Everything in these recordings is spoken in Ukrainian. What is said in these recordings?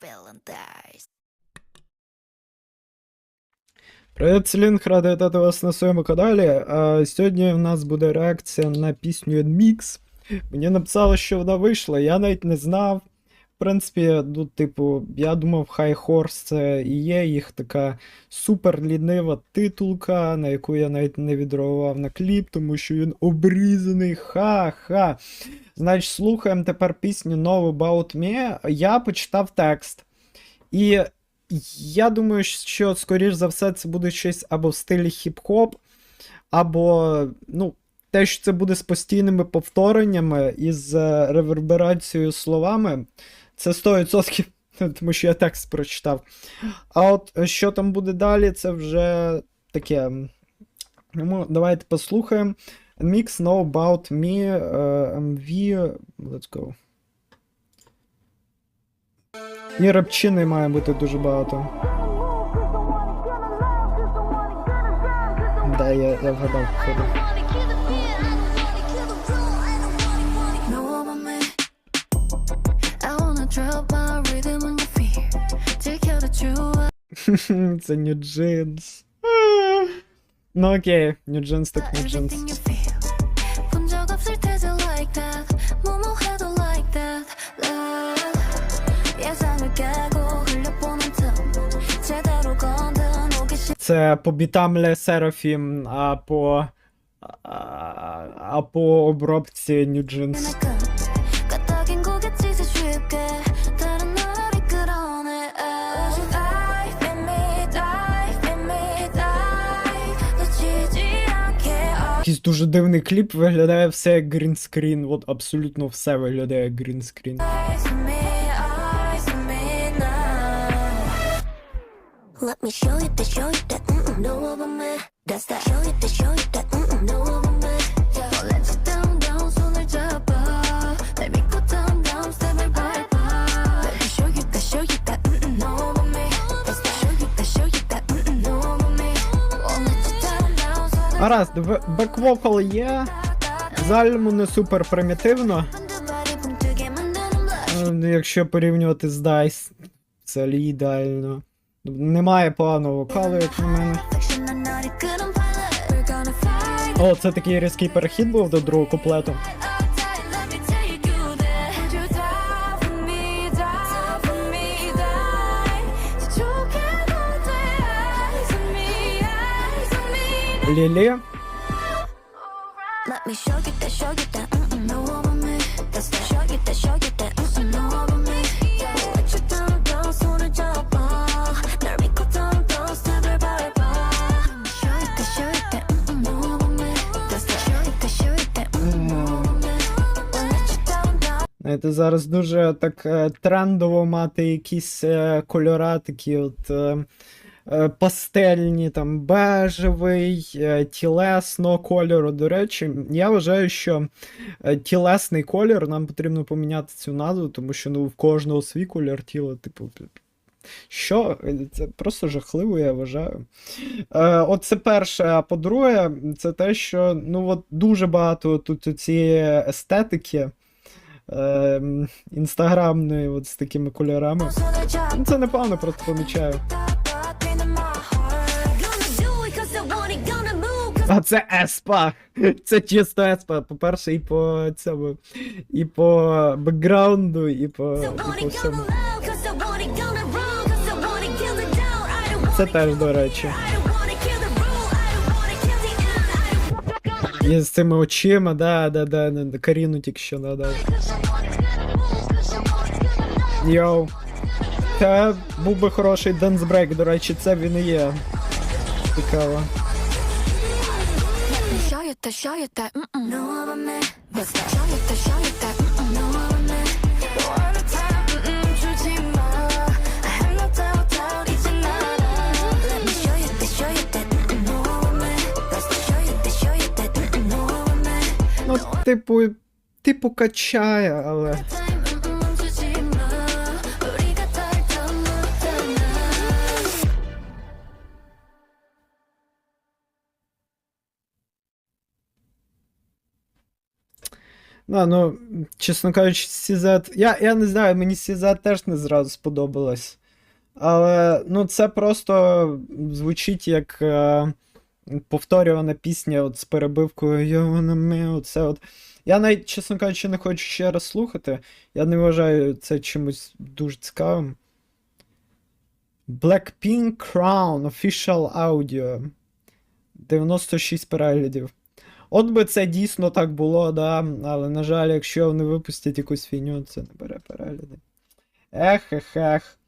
Villain dies. Привіт, Селінг, радий вітати вас на своєму каналі. А, сьогодні в нас буде реакція на пісню Mix. Мені написали, що вона вийшла, я навіть не знав. Принципі, ну, типу, я думав, High Horse це і є їх така супер лінива титулка, на яку я навіть не відреагував на кліп, тому що він обрізаний. Ха-ха. Значить, слухаємо тепер пісню No About Me. Я почитав текст. І я думаю, що, скоріш за все, це буде щось або в стилі хіп-хоп, або, ну, те, що це буде з постійними повтореннями і з реверберацією словами, це 100%, тому що я текст прочитав. А от е, що там буде далі, це вже таке. Ну, давайте послухаємо. Mix Know About Me, е, MV. Let's go. І репчини має бути дуже багато. Да, я, я вгадав, Це New Jeans. Ну окей, New Jeans так New Jeans. Це по бітам Ле Серафім, а по а, а по обробці New Jeans. Якийсь дуже дивний кліп виглядає все як грінскрін. От абсолютно все виглядає як грінскрін. Let me show you the show you that, mm-mm, know over me. That's that. Show you the show you that, mm-mm, know over me. Гаразд, беквокал є. Зальму не супер примітивно. Ем, якщо порівнювати з Dice, це ідеально. Немає поганого вокалу, як на мене. О, це такий різкий перехід був до другого куплету. Down. Знаєте, зараз дуже так е, трендово мати якісь е, кольора, такі от е, Е, пастельні, там бежевий, е, тілесного кольору. До речі, я вважаю, що е, тілесний кольор нам потрібно поміняти цю назву, тому що ну в кожного свій кольор тіла, типу. Що? Це просто жахливо, я вважаю. Е, От це перше. А по-друге, це те, що ну от дуже багато тут цієї естетики е, інстаграмної от з такими кольорами. Ну, це непогано, просто помічаю. А це еспа! Це чисто еспа. По-перше, і по цьому, і по бекграунду, і по, і по всьому. Це теж, до речі. І з цими очима, да, да, да, Каріну тільки що надав. Йоу. Це був би хороший денсбрейк, до речі, це він і є. Цікаво Show you that, show you that, mm-mm. Know about me. What's that? Show you that, show you that, mm-mm. Know about me. One time, mm-mm, 주지 마. I have no doubt, doubt, 이제 나라. Let me show you that, show you that, mm-mm. Know about me. What's that? Show you that, show you that, mm-mm. Know about me. Ну, типу, типу качає, але. Да, ну, чесно кажучи, CZ. Я, я не знаю, мені CZ теж не зразу сподобалось. Але ну, це просто звучить як е, повторювана пісня от з перебивкою Йона ми, оце от. Я навіть, чесно кажучи, не хочу ще раз слухати. Я не вважаю це чимось дуже цікавим. Blackpink Crown Official Audio. 96 переглядів. От би це дійсно так було, да. Але, на жаль, якщо вони випустять якусь фігню, це не бере перегляди. Ех, ех, ех.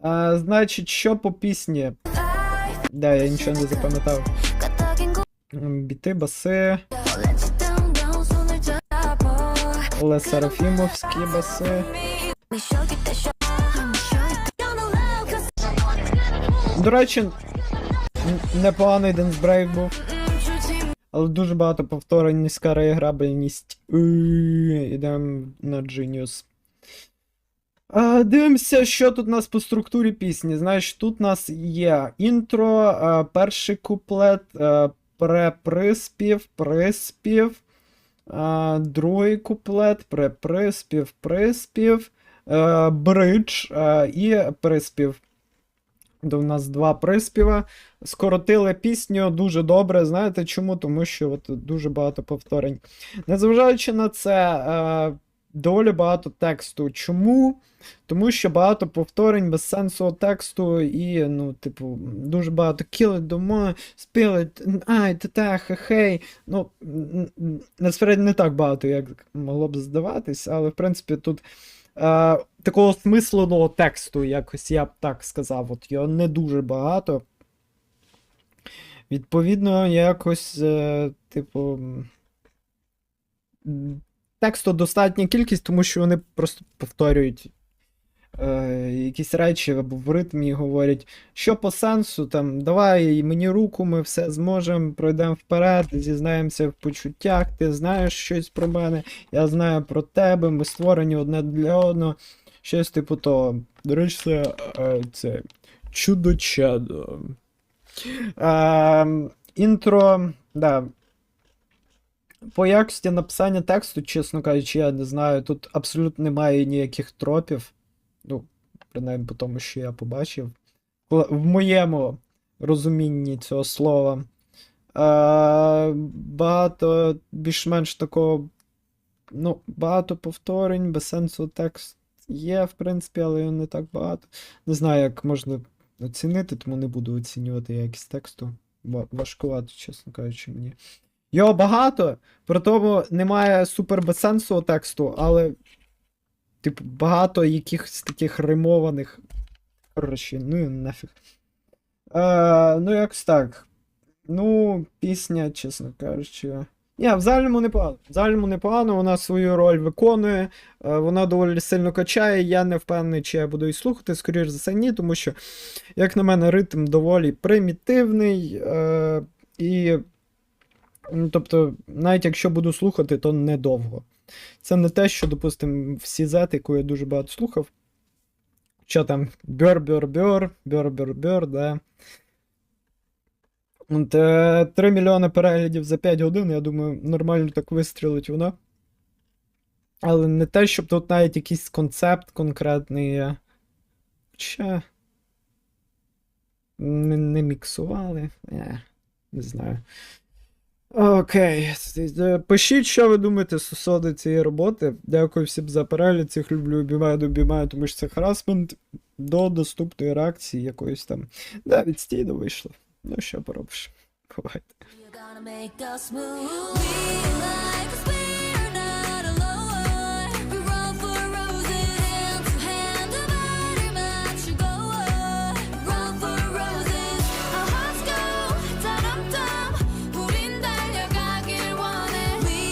А, значить, що по пісні? Да, я нічого не запам'ятав. Біти, баси, Лесарафімовські баси. До речі, непоганий Денс Брейв був. Але дуже багато повторень, низька реіграбельність. Ідемо на Genius. А, дивимося, що тут у нас по структурі пісні. Знаєш, тут у нас є інтро, а, перший куплет, а, преприспів, приспів, а, другий куплет, преприспів, приспів, а, бридж а, і приспів. До в нас два приспіва. Скоротили пісню дуже добре. Знаєте чому? Тому що от дуже багато повторень. Незважаючи на це, е, доволі багато тексту. Чому? Тому що багато повторень без сенсу тексту і, ну, типу, дуже багато кіли дома, спіли, ай, та хе-хей. Ну, насправді не так багато, як могло б здаватись, але в принципі тут е, такого смисленого тексту, якось я б так сказав, от його не дуже багато. Відповідно, якось, е, типу. Тексту достатня кількість, тому що вони просто повторюють е, якісь речі або в ритмі говорять, що по сенсу, там, давай мені руку, ми все зможемо, пройдемо вперед, зізнаємося в почуттях, ти знаєш щось про мене, я знаю про тебе, ми створені одне для одного. Щось типу того. До речі, це, е, це чудо-чадо. Е, інтро, да. По якості написання тексту, чесно кажучи, я не знаю. Тут абсолютно немає ніяких тропів. Ну, принаймні по тому, що я побачив. В моєму розумінні цього слова. Е, багато більш-менш такого. Ну, багато повторень, без сенсу текст є, в принципі, але його не так багато. Не знаю, як можна оцінити, тому не буду оцінювати якість тексту. Важкувато, чесно кажучи, мені. Його багато, при тому немає супер безсенсового тексту, але, типу, багато якихось таких римованих. Коротше, ну нафіг. Е, ну, якось так. Ну, пісня, чесно кажучи. Ні, в загальному непогано. В загальному непогано, вона свою роль виконує, е, вона доволі сильно качає. Я не впевнений, чи я буду її слухати, скоріш за все, ні, тому що, як на мене, ритм доволі примітивний. Е, і, ну, тобто, навіть якщо буду слухати, то недовго. Це не те, що, допустимо, в CZ, яку я дуже багато слухав. Що там, бьор-бьор-бьор, бьор-бьор-бьор, да. От, е, 3 мільйони переглядів за 5 годин, я думаю, нормально так вистрілить вона. Але не те, щоб тут навіть якийсь концепт конкретний є. Хоча. Не, не міксували. Е, не знаю. Окей. Е, Пишіть, що ви думаєте стосовно цієї роботи. Дякую всім за перегляд. Цих люблю, обіймаю, обіймаю, тому що це харасмент до доступної реакції якоїсь там. Да, відстійно вийшло. Ну, що поробиш. Бувайте.